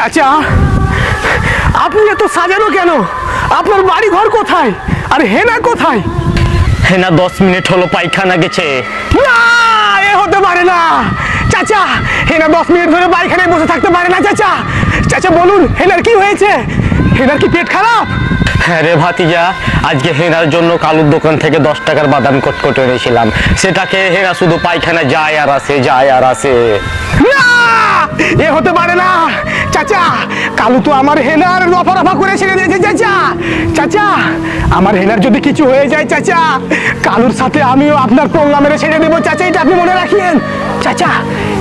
চাচা আপনি এত সাজানো কেন? আপনার বাড়ি ঘর কোথায়? আর হেনা কোথায়? হেনা দশ মিনিট হলো পায়খানা গেছে। না এ হতে পারে না। চাচা হেনা দশ মিনিট ধরে পায়খানায় বসে থাকতে পারে না চাচা। চাচা বলুন হেনার কি হয়েছে? হেনার কি পেট খারাপ? হ্যাঁ রে ভাতিজা আজকে হেনার জন্য কালুর দোকান থেকে দশ টাকার বাদাম কটকট এনেছিলাম। সেটাকে হেনা শুধু পায়খানা যায় আর আসে যায় আর আসে। না এ হতে কালু তো আমার হেনার রফা রফা করে ছেড়ে দিয়েছে চাচা। চাচা আমার হেনার যদি কিছু হয়ে যায় চাচা কালুর সাথে আমিও আপনার পোল্লা মেরে ছেড়ে দেবো চাচা এটা আপনি মনে রাখিয়েন। চাচা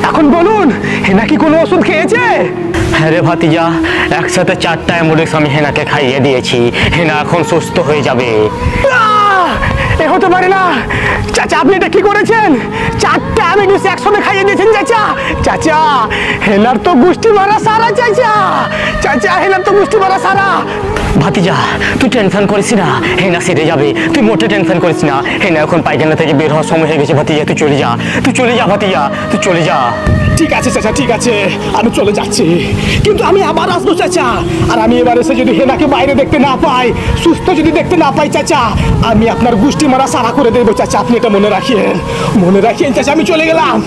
এখন বলুন হেনা কি কোনো ওষুধ খেয়েছে? হ্যাঁ রে ভাতিজা একসাথে চারটা অ্যাম্বুলেন্স আমি হেনাকে খাইয়ে দিয়েছি। হেনা এখন সুস্থ হয়ে যাবে। এ হতে পারে না। চাচা আপনি এটা কি করেছেন? চারটা আমি নিচে একসঙ্গে খাইয়ে দিয়েছেন চাচা চাচা হেনার তো গুষ্টি মারা সারা চাচা। চাচা হেনার তো গুষ্টি মারা সারা। ভাতিজা তুই টেনশন করিস না হেনা সেরে যাবে। তুই মোটে টেনশন করিস না হেনা এখন পায়খানা থেকে বের হওয়ার সময় হয়ে গেছে ভাতিজা তুই চলে যা। তুই চলে যা ভাতিজা তুই চলে যা। ঠিক আছে চাচা ঠিক আছে আমি চলে যাচ্ছি। কিন্তু আমি আবার আসব চাচা। আর আমি এবার এসে যদি হেনাকে বাইরে দেখতে না পাই সুস্থ যদি দেখতে না পাই চাচা আমি আপনার গুষ্টি মারা সারা করে দেবো চাচা আপনি এটা মনে রাখিয়েন। মনে রাখিয়েন চাচা আমি চলে গেলাম।